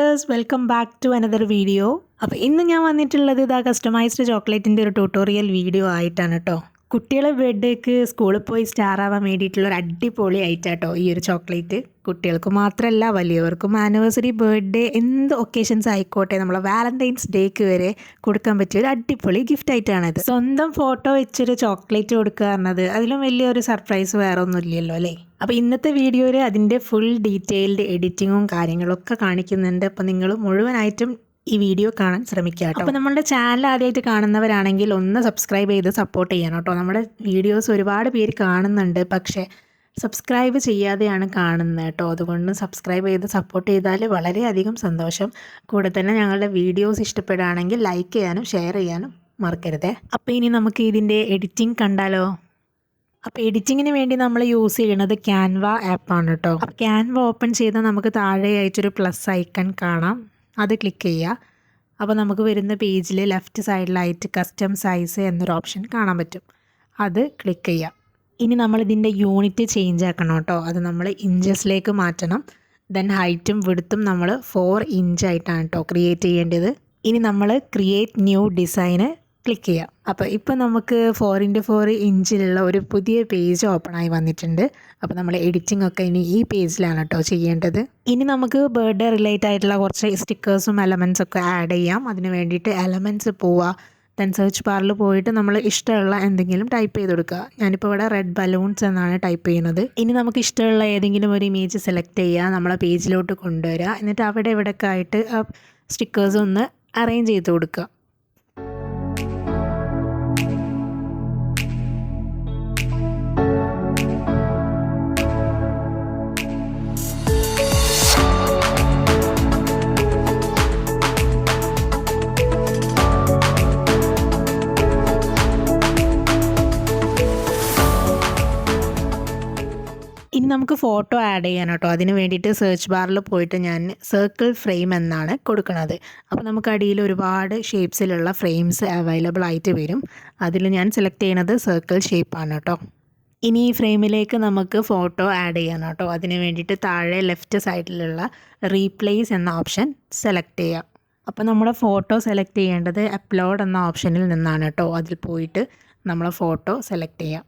Dears welcome back to another video അപ്പോൾ ഇന്ന് ഞാൻ വന്നിട്ടുള്ളത് ഇതാ കസ്റ്റമൈസ്ഡ് ചോക്ലേറ്റിന്റെ ഒരു ട്യൂട്ടോറിയൽ വീഡിയോ ആയിട്ടാണ് കേട്ടോ കുട്ടികളെ ബർത്ത്ഡേക്ക് സ്കൂളിൽ പോയി സ്റ്റാർ ആവാൻ വേണ്ടിയിട്ടുള്ള ഒരു അടിപൊളി ഐറ്റാട്ടോ ഈ ഒരു ചോക്ലേറ്റ്. കുട്ടികൾക്ക് മാത്രമല്ല വലിയവർക്കും ആനിവേഴ്സറി ബർത്ത്ഡേ എന്ത് ഒക്കേഷൻസ് ആയിക്കോട്ടെ നമ്മൾ വാലന്റൈൻസ് ഡേക്ക് വരെ കൊടുക്കാൻ പറ്റിയ ഒരു അടിപൊളി ഗിഫ്റ്റ് ഇത് സ്വന്തം ഫോട്ടോ വെച്ചൊരു ചോക്ലേറ്റ് കൊടുക്കുക പറഞ്ഞത് അതിലും വലിയൊരു സർപ്രൈസ് വേറെ ഒന്നും ഇല്ലല്ലോ അല്ലേ? അപ്പോൾ ഇന്നത്തെ വീഡിയോയിൽ അതിന്റെ ഫുൾ ഡീറ്റെയിൽഡ് എഡിറ്റിങ്ങും കാര്യങ്ങളൊക്കെ കാണിക്കുന്നുണ്ട്. അപ്പോൾ നിങ്ങൾ മുഴുവനായിട്ടും ഈ വീഡിയോ കാണാൻ ശ്രമിക്കുക അപ്പോൾ നമ്മുടെ ചാനൽ ആദ്യമായിട്ട് കാണുന്നവരാണെങ്കിൽ ഒന്ന് സബ്സ്ക്രൈബ് ചെയ്ത് സപ്പോർട്ട് ചെയ്യണം കേട്ടോ. നമ്മുടെ വീഡിയോസ് ഒരുപാട് പേര് കാണുന്നുണ്ട്. പക്ഷേ സബ്സ്ക്രൈബ് ചെയ്യാതെയാണ് കാണുന്നത് കേട്ടോ. അതുകൊണ്ട് സബ്സ്ക്രൈബ് ചെയ്ത് സപ്പോർട്ട് ചെയ്താൽ വളരെയധികം സന്തോഷം. കൂടെ തന്നെ ഞങ്ങളുടെ വീഡിയോസ് ഇഷ്ടപ്പെടുകയാണെങ്കിൽ ലൈക്ക് ചെയ്യാനും ഷെയർ ചെയ്യാനും മറക്കരുതേ. അപ്പോൾ ഇനി നമുക്ക് ഇതിന്റെ എഡിറ്റിംഗ് കണ്ടാലോ? അപ്പോൾ എഡിറ്റിങ്ങിന് വേണ്ടി നമ്മൾ യൂസ് ചെയ്യുന്നത് ക്യാൻവ ആപ്പാണ് കേട്ടോ. അപ്പോൾ ക്യാൻവ ഓപ്പൺ ചെയ്താൽ നമുക്ക് താഴെയായിട്ടൊരു പ്ലസ് ഐക്കൺ കാണാം. അത് ക്ലിക്ക് ചെയ്യുക. അപ്പോൾ നമുക്ക് വരുന്ന പേജിൽ ലെഫ്റ്റ് സൈഡിലായിട്ട് കസ്റ്റം സൈസ് എന്നൊരു ഓപ്ഷൻ കാണാൻ പറ്റും. അത് ക്ലിക്ക് ചെയ്യാം ഇനി നമ്മൾ ഇതിന്റെ യൂണിറ്റ് ചേഞ്ച് ആക്കണം കേട്ടോ. അത് നമ്മൾ ഇഞ്ചസിലേക്ക് മാറ്റണം. ദെൻ ഹൈറ്റും വിടുത്തും നമ്മൾ ഫോർ ഇഞ്ച് ആയിട്ടാണ് കേട്ടോ ക്രിയേറ്റ് ചെയ്യേണ്ടത്. ഇനി നമ്മൾ ക്രിയേറ്റ് ന്യൂ ഡിസൈന് ക്ലിക്ക് ചെയ്യാം. അപ്പോൾ ഇപ്പോൾ നമുക്ക് ഫോർ ഇന്റു ഫോർ ഇഞ്ചിലുള്ള ഒരു പുതിയ പേജ് ഓപ്പൺ ആയി വന്നിട്ടുണ്ട്. അപ്പോൾ നമ്മൾ എഡിറ്റിംഗ് ഒക്കെ ഇനി ഈ പേജിലാണ് കേട്ടോ ചെയ്യേണ്ടത്. ഇനി നമുക്ക് ബർത്ത്ഡേ റിലേറ്റ് ആയിട്ടുള്ള കുറച്ച് സ്റ്റിക്കേഴ്സും എലമെന്റ്സ് ഒക്കെ ആഡ് ചെയ്യാം. അതിന് വേണ്ടിയിട്ട് എലമെന്റ്സ് പോവുക ദെൻ സെർച്ച് ബാറിൽ പോയിട്ട് നമ്മൾ ഇഷ്ടമുള്ള എന്തെങ്കിലും ടൈപ്പ് ചെയ്ത് കൊടുക്കുക ഞാനിപ്പോൾ ഇവിടെ റെഡ് ബലൂൺസ് എന്നാണ് ടൈപ്പ് ചെയ്യുന്നത്. ഇനി നമുക്ക് ഇഷ്ടമുള്ള ഏതെങ്കിലും ഒരു ഇമേജ് സെലക്ട് ചെയ്യുക നമ്മളെ പേജിലോട്ട് കൊണ്ടുവരിക എന്നിട്ട് അവിടെ ഇവിടെയൊക്കെ ആയിട്ട് സ്റ്റിക്കേഴ്സ് ഒന്ന് അറേഞ്ച് ചെയ്ത് കൊടുക്കുക ഫോട്ടോ ആഡ് ചെയ്യാൻ കേട്ടോ അതിന് വേണ്ടിയിട്ട് സെർച്ച് ബാറിൽ പോയിട്ട് ഞാൻ സർക്കിൾ ഫ്രെയിം എന്നാണ് കൊടുക്കുന്നത് അപ്പോൾ നമുക്ക് അടിയിൽ ഒരുപാട് ഷേപ്സിലുള്ള ഫ്രെയിംസ് അവൈലബിൾ ആയിട്ട് വരും. അതിൽ ഞാൻ സെലക്ട് ചെയ്യുന്നത് സർക്കിൾ ഷേപ്പാണ് കേട്ടോ ഇനി ഈ ഫ്രെയിമിലേക്ക് നമുക്ക് ഫോട്ടോ ആഡ് ചെയ്യാൻ കേട്ടോ അതിന് വേണ്ടിയിട്ട് താഴെ ലെഫ്റ്റ് സൈഡിലുള്ള റീപ്ലേസ് എന്ന ഓപ്ഷൻ സെലക്ട് ചെയ്യാം. അപ്പോൾ നമ്മുടെ ഫോട്ടോ സെലക്ട് ചെയ്യേണ്ടത് അപ്ലോഡ് എന്ന ഓപ്ഷനിൽ നിന്നാണ് കേട്ടോ അതിൽ പോയിട്ട് നമ്മളെ ഫോട്ടോ സെലക്ട് ചെയ്യാം.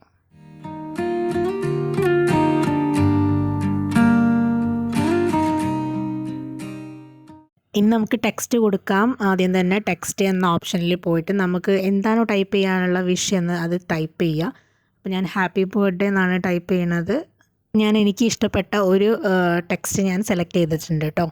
ഇനി നമുക്ക് ടെക്സ്റ്റ് കൊടുക്കാം. ആദ്യം തന്നെ ടെക്സ്റ്റ് എന്ന ഓപ്ഷനിൽ പോയിട്ട് നമുക്ക് എന്താണോ ടൈപ്പ് ചെയ്യാനുള്ള വിഷ് എന്ന് അത് ടൈപ്പ് ചെയ്യുക അപ്പോൾ ഞാൻ ഹാപ്പി ബർത്ത്ഡേ എന്നാണ് ടൈപ്പ് ചെയ്യണത്. ഞാൻ എനിക്ക് ഇഷ്ടപ്പെട്ട ഒരു ടെക്സ്റ്റ് ഞാൻ സെലക്ട് ചെയ്തിട്ടുണ്ട് കേട്ടോ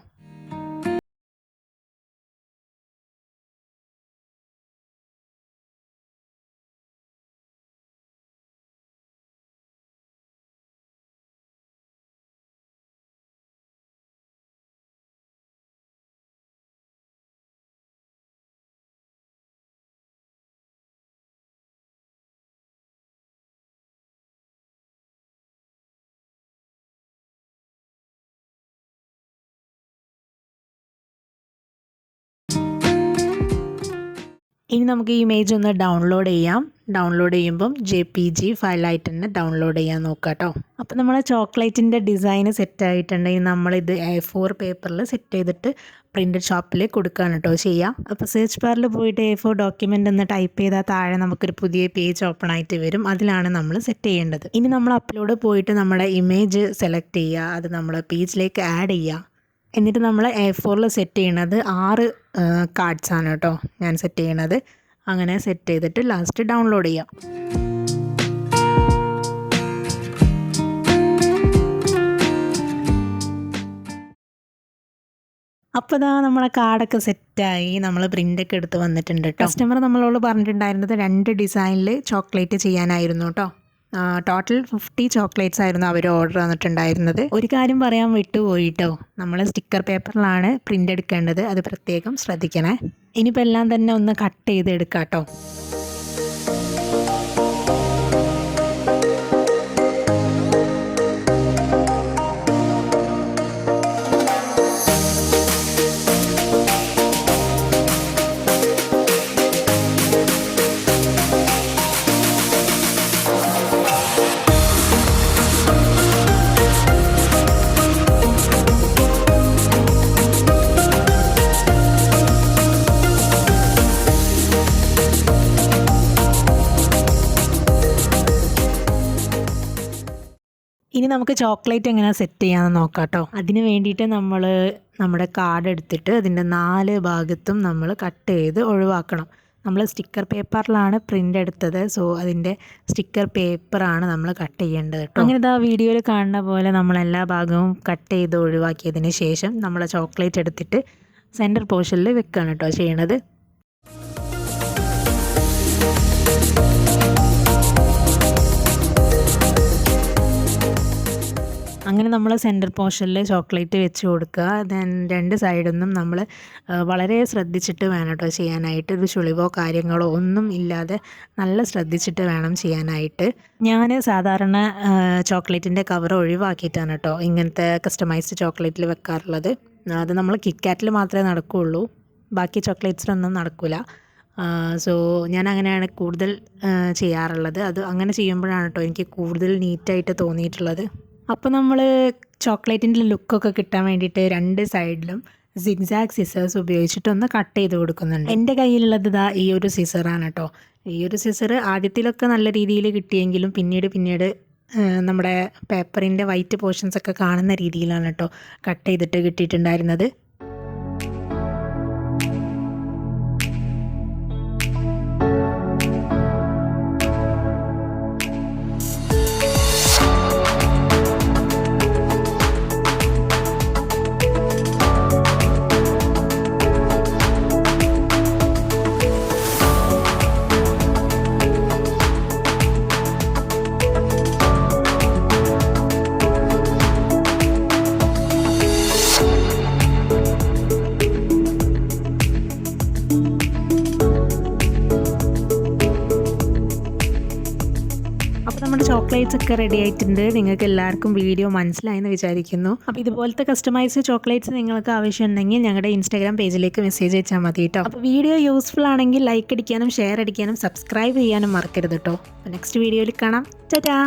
ഇനി നമുക്ക് ഈ ഇമേജ് ഒന്ന് ഡൗൺലോഡ് ചെയ്യാം. ഡൗൺലോഡ് ചെയ്യുമ്പം ജെ പി ജി ഫയലായിട്ട് തന്നെ ഡൗൺലോഡ് ചെയ്യാൻ നോക്കാം കേട്ടോ. അപ്പോൾ നമ്മൾ ചോക്ലേറ്റിന്റെ ഡിസൈന് സെറ്റ് ആയിട്ടുണ്ടെങ്കിൽ നമ്മളിത് എ ഫോർ പേപ്പറിൽ സെറ്റ് ചെയ്തിട്ട് പ്രിന്റ് ഷോപ്പിൽ കൊടുക്കുകയാണ് കേട്ടോ ചെയ്യാം അപ്പോൾ സെർച്ച് ബാറിൽ പോയിട്ട് എ ഫോർ ഡോക്യുമെന്റ് എന്ന് ടൈപ്പ് ചെയ്താൽ താഴെ നമുക്കൊരു പുതിയ പേജ് ഓപ്പൺ ആയിട്ട് വരും. അതിലാണ് നമ്മൾ സെറ്റ് ചെയ്യേണ്ടത്. ഇനി നമ്മൾ അപ്ലോഡ് പോയിട്ട് നമ്മുടെ ഇമേജ് സെലക്ട് ചെയ്യുക. അത് നമ്മൾ പേജിലേക്ക് ആഡ് ചെയ്യുക. എന്നിട്ട് നമ്മൾ എ ഫോറിൽ സെറ്റ് ചെയ്യണത് ആറ് കാർഡ്സ് ആണ് കേട്ടോ ഞാൻ സെറ്റ് ചെയ്യണത്. അങ്ങനെ സെറ്റ് ചെയ്തിട്ട് ലാസ്റ്റ് ഡൗൺലോഡ് ചെയ്യാം. അപ്പോൾ ഇതാ നമ്മളെ കാർഡൊക്കെ സെറ്റായി നമ്മൾ പ്രിന്റൊക്കെ എടുത്ത് വന്നിട്ടുണ്ട് കസ്റ്റമർ നമ്മളോട് പറഞ്ഞിട്ടുണ്ടായിരുന്നത് രണ്ട് ഡിസൈനിൽ ചോക്ലേറ്റ് ചെയ്യാനായിരുന്നു കേട്ടോ ടോട്ടൽ ഫിഫ്റ്റി ചോക്ലേറ്റ്സ് ആയിരുന്നു അവർ ഓർഡർ തന്നിട്ടുണ്ടായിരുന്നത്. ഒരു കാര്യം പറയാൻ വിട്ടുപോയിട്ടോ? നമ്മൾ സ്റ്റിക്കർ പേപ്പറിലാണ് പ്രിന്റ് എടുക്കേണ്ടത്. അത് പ്രത്യേകം ശ്രദ്ധിക്കണേ. ഇനിയിപ്പോൾ എല്ലാം തന്നെ ഒന്ന് കട്ട് ചെയ്ത് എടുക്കാം കേട്ടോ ഇനി നമുക്ക് ചോക്ലേറ്റ് എങ്ങനെ സെറ്റ് ചെയ്യാമെന്ന് നോക്കാം കേട്ടോ അതിന് വേണ്ടിയിട്ട് നമ്മൾ നമ്മുടെ കാർഡ് എടുത്തിട്ട് അതിന്റെ നാല് ഭാഗത്തും നമ്മൾ കട്ട് ചെയ്ത് ഒഴിവാക്കണം. നമ്മൾ സ്റ്റിക്കർ പേപ്പറിലാണ് പ്രിന്റ് എടുത്തത്. സോ അതിന്റെ സ്റ്റിക്കർ പേപ്പറാണ് നമ്മൾ കട്ട് ചെയ്യേണ്ടത് കേട്ടോ അങ്ങനെ ഇതാ വീഡിയോയിൽ കാണുന്ന പോലെ നമ്മൾ എല്ലാ ഭാഗവും കട്ട് ചെയ്ത് ഒഴിവാക്കിയതിന് ശേഷം നമ്മൾ ചോക്ലേറ്റ് എടുത്തിട്ട് സെന്റർ പോർഷനിൽ വെക്കുകയാണ് കേട്ടോ ചെയ്യണത്. അങ്ങനെ നമ്മൾ സെന്റർ പോർഷനിൽ ചോക്ലേറ്റ് വെച്ച് കൊടുക്കുക. ദെൻ രണ്ട് സൈഡിൽ നിന്നും നമ്മൾ വളരെ ശ്രദ്ധിച്ചിട്ട് വേണം കേട്ടോ ചെയ്യാനായിട്ട്. ഒരു ചുളിവോ കാര്യങ്ങളോ ഒന്നും ഇല്ലാതെ നല്ല ശ്രദ്ധിച്ചിട്ട് വേണം ചെയ്യാനായിട്ട്. ഞാൻ സാധാരണ ചോക്ലേറ്റിന്റെ കവർ ഒഴിവാക്കിയിട്ടാണ് കേട്ടോ ഇങ്ങനത്തെ കസ്റ്റമൈസ്ഡ് ചോക്ലേറ്റിൽ വെക്കാറുള്ളത്. അത് നമ്മൾ കിറ്റ്കാറ്റിൽ മാത്രമേ നടക്കുകയുള്ളൂ ബാക്കി ചോക്ലേറ്റ്സിലൊന്നും നടക്കില്ല സോ ഞാൻ അങ്ങനെയാണ് കൂടുതൽ ചെയ്യാറുള്ളത്. അത് അങ്ങനെ ചെയ്യുമ്പോഴാണ് കേട്ടോ എനിക്ക് കൂടുതൽ നീറ്റായിട്ട് തോന്നിയിട്ടുള്ളത്. അപ്പോൾ നമ്മൾ ചോക്ലേറ്റിന്റെ ലുക്കൊക്കെ കിട്ടാൻ വേണ്ടിയിട്ട് രണ്ട് സൈഡിലും സിഗ്സാഗ് സിസേഴ്സ് ഉപയോഗിച്ചിട്ട് ഒന്ന് കട്ട് ചെയ്ത് കൊടുക്കുന്നുണ്ട്. എന്റെ കയ്യിലുള്ളത് ഇതാ ഈ ഒരു സിസറാണ് കേട്ടോ ഈ ഒരു സിസർ ആദ്യത്തിലൊക്കെ നല്ല രീതിയിൽ കിട്ടിയെങ്കിലും പിന്നീട് പിന്നീട് നമ്മുടെ പേപ്പറിന്റെ വൈറ്റ് പോർഷൻസ് ഒക്കെ കാണുന്ന രീതിയിലാണ് കേട്ടോ കട്ട് ചെയ്തിട്ട് കിട്ടിയിട്ടുണ്ടായിരുന്നത്. ചോക്ലേറ്റ്സ് ഒക്കെ റെഡി ആയിട്ടുണ്ട്. നിങ്ങൾക്ക് എല്ലാവർക്കും വീഡിയോ മനസ്സിലായെന്ന് വിചാരിക്കുന്നു. അപ്പോൾ ഇതുപോലത്തെ കസ്റ്റമൈസ്ഡ് ചോക്ലേറ്റ്സ് നിങ്ങൾക്ക് ആവശ്യമുണ്ടെങ്കിൽ ഞങ്ങളുടെ ഇൻസ്റ്റാഗ്രാം പേജിലേക്ക് മെസ്സേജ് അയച്ചാൽ മതി കേട്ടോ അപ്പോൾ വീഡിയോ യൂസ്ഫുൾ ആണെങ്കിൽ ലൈക്ക് അടിക്കാനും ഷെയർ അടിക്കാനും സബ്സ്ക്രൈബ് ചെയ്യാനും മറക്കരുത് കേട്ടോ നെക്സ്റ്റ് വീഡിയോയിൽ കാണാം. ടാറ്റാ